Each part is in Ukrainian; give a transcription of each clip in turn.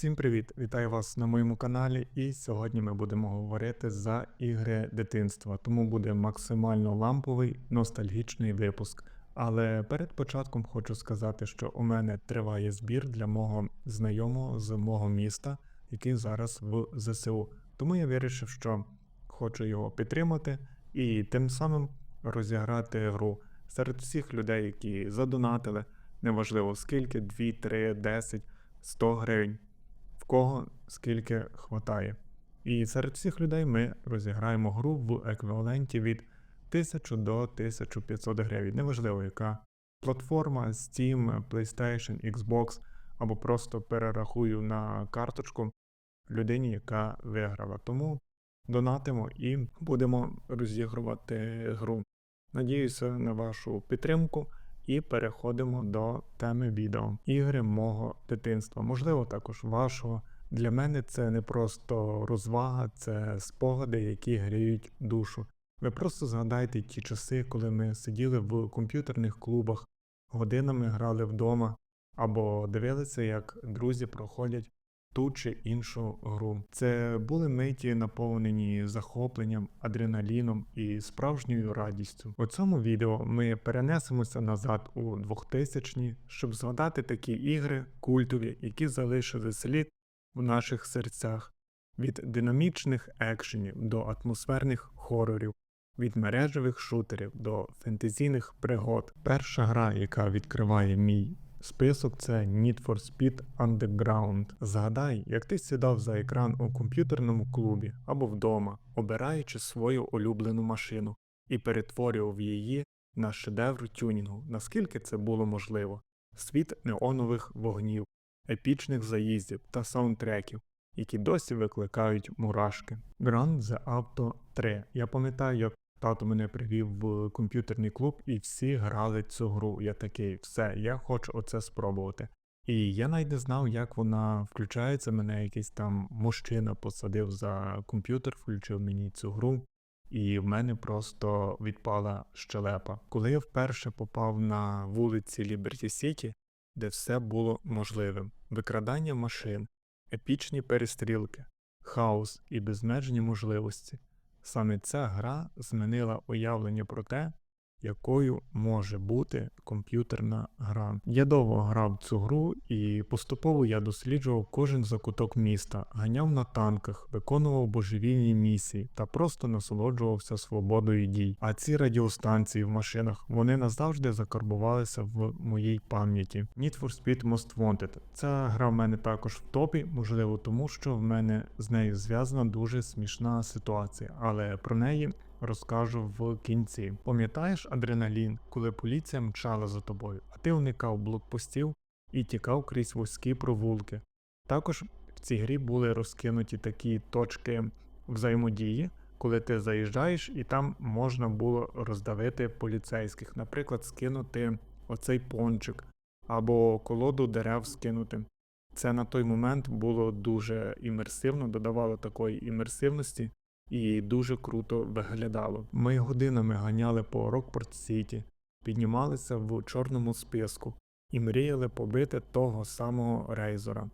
Всім привіт! Вітаю вас на моєму каналі. І сьогодні ми будемо говорити за ігри дитинства, тому буде максимально ламповий ностальгічний випуск. Але перед початком хочу сказати, що у мене триває збір для мого знайомого з мого міста, який зараз в ЗСУ. Тому я вирішив, що хочу його підтримати і тим самим розіграти гру серед всіх людей, які задонатили, неважливо скільки, 2, 3, 10, 100 гривень, кого скільки хватає. І серед всіх людей ми розіграємо гру в еквіваленті від 1000 до 1500 гривень. Неважливо, яка платформа, Steam, PlayStation, Xbox, або просто перерахую на карточку людині, яка виграла. Тому донатимо і будемо розігрувати гру. Надіюся на вашу підтримку і переходимо до теми відео. Ігри мого дитинства, можливо, також вашого. Для мене це не просто розвага, це спогади, які гріють душу. Ви просто згадайте ті часи, коли ми сиділи в комп'ютерних клубах, годинами грали вдома, або дивилися, як друзі проходять ту чи іншу гру. Це були миті, наповнені захопленням, адреналіном і справжньою радістю. У цьому відео ми перенесемося назад у 2000-ні, щоб згадати такі ігри культові, які залишили слід в наших серцях. Від динамічних екшенів до атмосферних хорорів, від мережевих шутерів до фентезійних пригод. Перша гра, яка відкриває мій список, це Need for Speed Underground. Згадай, як ти сідав за екран у комп'ютерному клубі або вдома, обираючи свою улюблену машину, і перетворював її на шедевр тюнінгу, наскільки це було можливо. Світ неонових вогнів, епічних заїздів та саундтреків, які досі викликають мурашки. Grand The Auto 3. Я пам'ятаю, як тато мене привів в комп'ютерний клуб і всі грали цю гру. Я такий, все, я хочу оце спробувати. І я навіть не знав, як вона включається. Мене якийсь там мужчина посадив за комп'ютер, включив мені цю гру. І в мене просто відпала щелепа. Коли я вперше попав на вулиці Ліберті Сіті, де все було можливим: викрадання машин, епічні перестрілки, хаос і безмежні можливості. Саме ця гра змінила уявлення про те, якою може бути комп'ютерна гра. Я довго грав цю гру і поступово я досліджував кожен закуток міста, ганяв на танках, виконував божевільні місії та просто насолоджувався свободою дій. А ці радіостанції в машинах вони назавжди закарбувалися в моїй пам'яті. Need for Speed Most Wanted. Ця гра в мене також в топі, можливо, тому що в мене з нею зв'язана дуже смішна ситуація, але про неї розкажу в кінці. Пам'ятаєш адреналін, коли поліція мчала за тобою, а ти уникав блокпостів і тікав крізь вузькі провулки. Також в цій грі були розкинуті такі точки взаємодії, коли ти заїжджаєш, і там можна було роздавити поліцейських, наприклад, скинути оцей пончик або колоду дерев скинути. Це на той момент було дуже імерсивно, додавало такої імерсивності і дуже круто виглядало. Ми годинами ганяли по Рокпорт Сіті, піднімалися в чорному списку і мріяли побити того самого рейзора.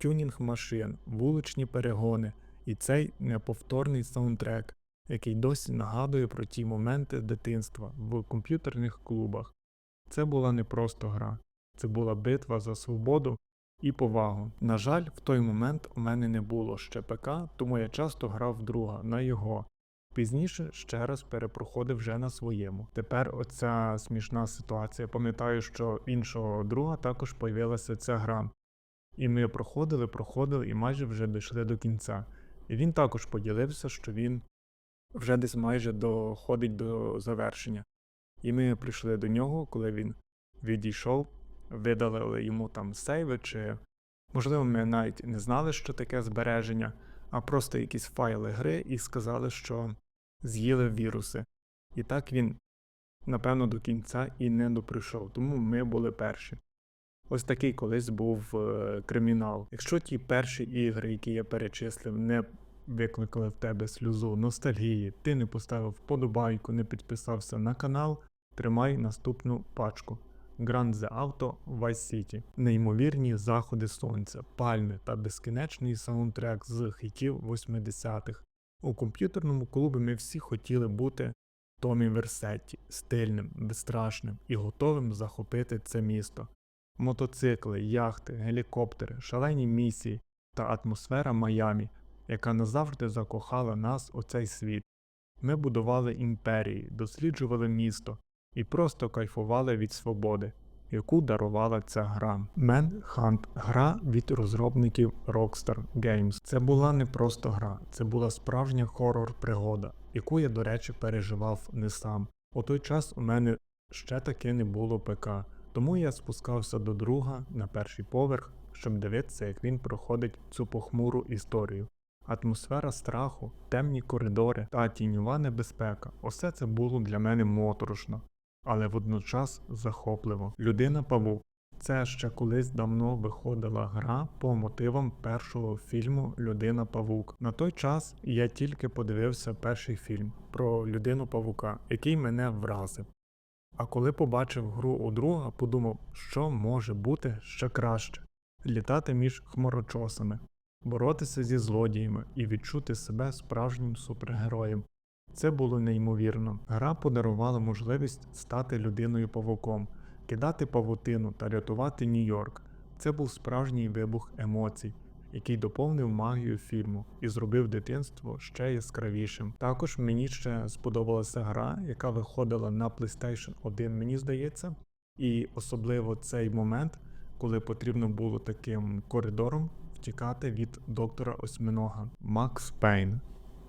Тюнінг машин, вуличні перегони і цей неповторний саундтрек, який досі нагадує про ті моменти дитинства в комп'ютерних клубах. Це була не просто гра, це була битва за свободу і повагу. На жаль, в той момент у мене не було ще ПК, тому я часто грав друга на його. Пізніше ще раз перепроходив вже на своєму. Тепер оця смішна ситуація. Пам'ятаю, що іншого друга також появилася ця гра. І ми проходили, проходили і майже вже дійшли до кінця. І він також поділився, що він вже десь майже доходить до завершення. І ми прийшли до нього, коли він відійшов, видалили йому там сейви, чи можливо ми навіть не знали, що таке збереження, а просто якісь файли гри і сказали, що з'їли віруси. І так він, напевно, до кінця і не доприйшов, тому ми були перші. Ось такий колись був е, кримінал. Якщо ті перші ігри, які я перечислив, не викликали в тебе сльозу ностальгії, ти не поставив вподобайку, не підписався на канал, тримай наступну пачку. Grand The Auto Vice City, неймовірні заходи сонця, пальми та безкінечний саундтрек з хітів 80-х. У комп'ютерному клубі ми всі хотіли бути Томі Версетті, стильним, безстрашним і готовим захопити це місто. Мотоцикли, яхти, гелікоптери, шалені місії та атмосфера Майамі, яка назавжди закохала нас у цей світ. Ми будували імперії, досліджували місто і просто кайфували від свободи, яку дарувала ця гра. Manhunt – гра від розробників Rockstar Games. Це була не просто гра, це була справжня хорор-пригода, яку я, до речі, переживав не сам. У той час у мене ще таки не було ПК, тому я спускався до друга на перший поверх, щоб дивитися, як він проходить цю похмуру історію. Атмосфера страху, темні коридори та тіньова небезпека усе це було для мене моторошно, але водночас захопливо. Людина Павук. Це ще колись давно виходила гра по мотивам першого фільму Людина Павук. На той час я тільки подивився перший фільм про людину Павука, який мене вразив. А коли побачив гру у друга, подумав, що може бути ще краще літати між хмарочосами, боротися зі злодіями і відчути себе справжнім супергероєм. Це було неймовірно. Гра подарувала можливість стати людиною павуком, кидати павутину та рятувати Нью-Йорк. Це був справжній вибух емоцій, який доповнив магію фільму і зробив дитинство ще яскравішим. Також мені ще сподобалася гра, яка виходила на PlayStation 1, мені здається, і особливо цей момент, коли потрібно було таким коридором втікати від доктора Осьминога Макс Пейн.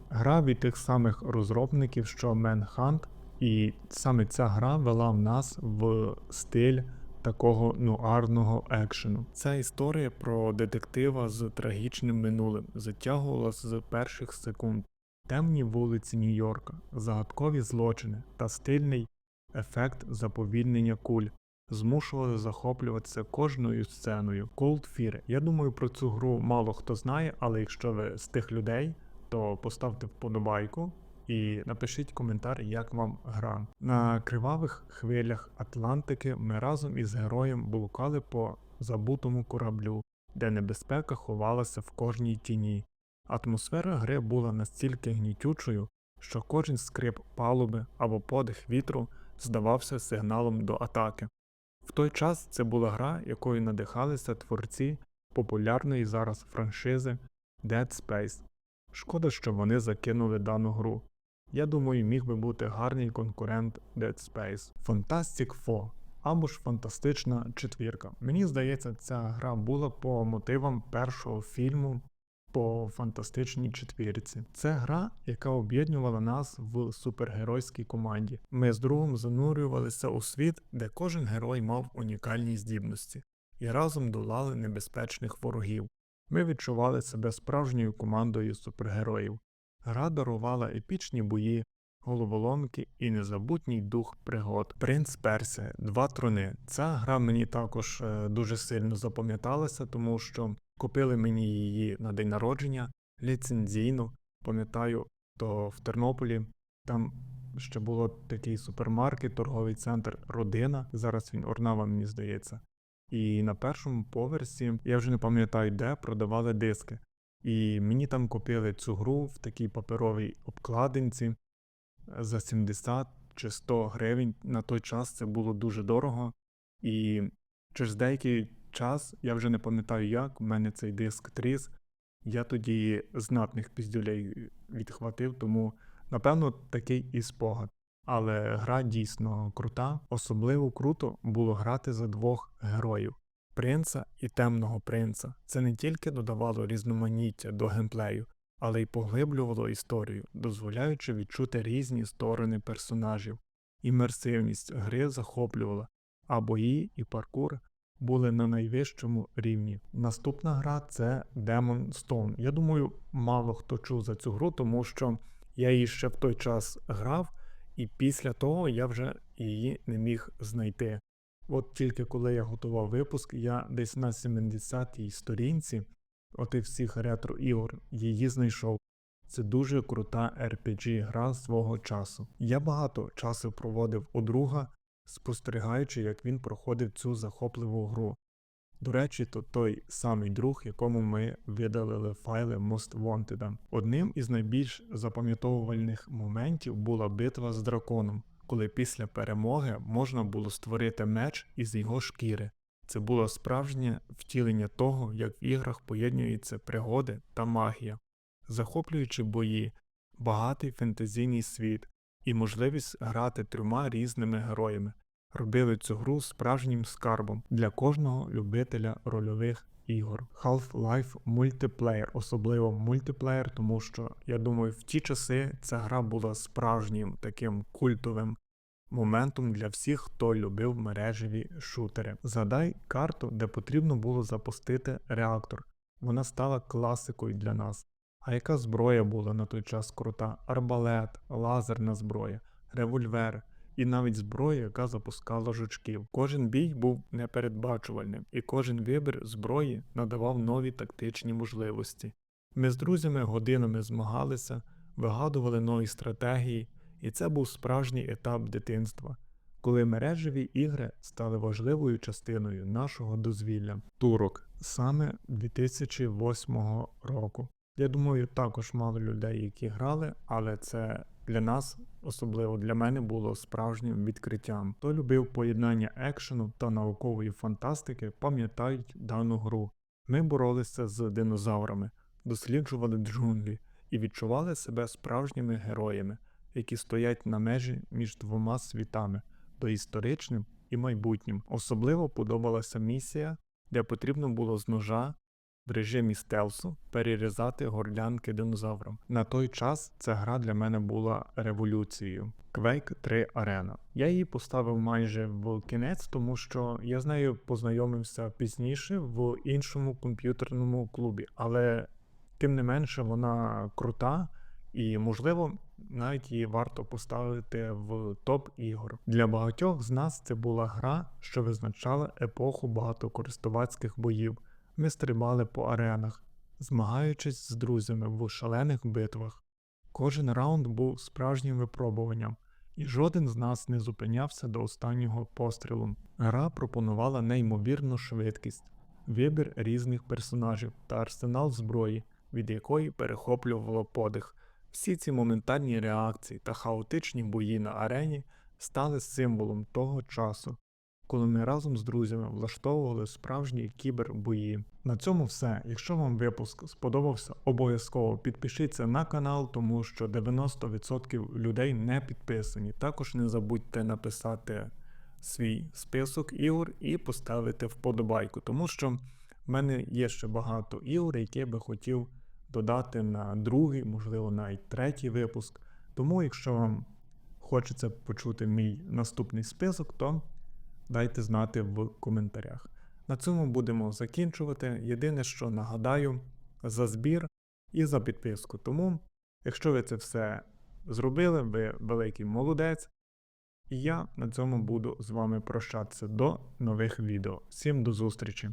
Гра від тих самих розробників, що Manhunt, і саме ця гра вела в нас в стиль такого нуарного екшену. Ця історія про детектива з трагічним минулим затягувалася з перших секунд. Темні вулиці Нью-Йорка, загадкові злочини та стильний ефект заповільнення куль змушували захоплюватися кожною сценою. Cold Fear. Я думаю, про цю гру мало хто знає, але якщо ви з тих людей, то поставте вподобайку і напишіть коментар, як вам гра. На кривавих хвилях Атлантики ми разом із героєм блукали по забутому кораблю, де небезпека ховалася в кожній тіні. Атмосфера гри була настільки гнітючою, що кожен скрип палуби або подих вітру здавався сигналом до атаки. В той час це була гра, якою надихалися творці популярної зараз франшизи Dead Space. Шкода, що вони закинули дану гру. Я думаю, міг би бути гарний конкурент Dead Space. Fantastic Four або ж фантастична четвірка. Мені здається, ця гра була по мотивам першого фільму по фантастичній четвірці. Це гра, яка об'єднувала нас в супергеройській команді. Ми з другом занурювалися у світ, де кожен герой мав унікальні здібності, і разом долали небезпечних ворогів. Ми відчували себе справжньою командою супергероїв. Гра дарувала епічні бої, головоломки і незабутній дух пригод. Принц Персія, Два трони. Ця гра мені також е, дуже сильно запам'яталася, тому що купили мені її на день народження ліцензійну. Пам'ятаю, то в Тернополі там ще було такий супермаркет, торговий центр Родина. Зараз він Орнава, мені здається. І на першому поверсі, я вже не пам'ятаю де, продавали диски. І мені там купили цю гру в такій паперовій обкладинці за 70 чи 100 гривень. На той час це було дуже дорого. І через деякий час, я вже не пам'ятаю як, у мене цей диск тріс. Я тоді знатних піздюлей відхватив, тому, напевно, такий і спогад. Але гра дійсно крута. Особливо круто було грати за двох героїв принца і темного принца. Це не тільки додавало різноманіття до геймплею, але й поглиблювало історію, дозволяючи відчути різні сторони персонажів. Імерсивність гри захоплювала, а бої і паркур були на найвищому рівні. Наступна гра це Demon Stone. Я думаю, мало хто чув за цю гру, тому що я її ще в той час грав, і після того я вже її не міг знайти. От тільки коли я готував випуск, я десь на 70-й сторінці отих всіх ретро-ігор її знайшов. Це дуже крута RPG гра свого часу. Я багато часу проводив у друга, спостерігаючи, як він проходив цю захопливу гру. До речі, то той самий друг, якому ми видалили файли Most Wanted. Одним із найбільш запам'ятовувальних моментів була битва з драконом, коли після перемоги можна було створити меч із його шкіри. Це було справжнє втілення того, як в іграх поєднуються пригоди та магія, захоплюючи бої, багатий фентезійний світ і можливість грати трьома різними героями робили цю гру справжнім скарбом для кожного любителя рольових ігор. Half-Life мультиплеєр, особливо мультиплеєр, тому що я думаю, в ті часи ця гра була справжнім таким культовим моментом для всіх, хто любив мережеві шутери. Згадай карту, де потрібно було запустити реактор. Вона стала класикою для нас. А яка зброя була на той час крута? Арбалет, лазерна зброя, револьвер і навіть зброя, яка запускала жучків. Кожен бій був непередбачувальним, і кожен вибір зброї надавав нові тактичні можливості. Ми з друзями годинами змагалися, вигадували нові стратегії, і це був справжній етап дитинства, коли мережеві ігри стали важливою частиною нашого дозвілля. Турок саме 2008 року. Я думаю, також мало людей, які грали, але це для нас, особливо для мене, було справжнім відкриттям. Хто любив поєднання екшену та наукової фантастики, пам'ятають дану гру. Ми боролися з динозаврами, досліджували джунглі і відчували себе справжніми героями, які стоять на межі між двома світами доісторичним і майбутнім. Особливо подобалася місія, де потрібно було з ножа в режимі стелсу перерізати горлянки динозаврам. На той час ця гра для мене була революцією. Quake 3 Arena. Я її поставив майже в кінець, тому що я з нею познайомився пізніше в іншому комп'ютерному клубі, але тим не менше вона крута. І, можливо, навіть її варто поставити в топ ігор. Для багатьох з нас це була гра, що визначала епоху багатокористувацьких боїв. Ми стрибали по аренах, змагаючись з друзями в шалених битвах. Кожен раунд був справжнім випробуванням, і жоден з нас не зупинявся до останнього пострілу. Гра пропонувала неймовірну швидкість, вибір різних персонажів та арсенал зброї, від якої перехоплювало подих. Всі ці моментальні реакції та хаотичні бої на арені стали символом того часу, коли ми разом з друзями влаштовували справжні кібербої. На цьому все. Якщо вам випуск сподобався, обов'язково підпишіться на канал, тому що 90% людей не підписані. Також не забудьте написати свій список ігор і поставити вподобайку, тому що в мене є ще багато ігор, які би хотів додати на другий, можливо, навіть третій випуск. Тому, якщо вам хочеться почути мій наступний список, то дайте знати в коментарях. На цьому будемо закінчувати. Єдине, що нагадаю, за збір і за підписку. Тому, якщо ви це все зробили, ви великий молодець. І я на цьому буду з вами прощатися до нових відео. Всім до зустрічі!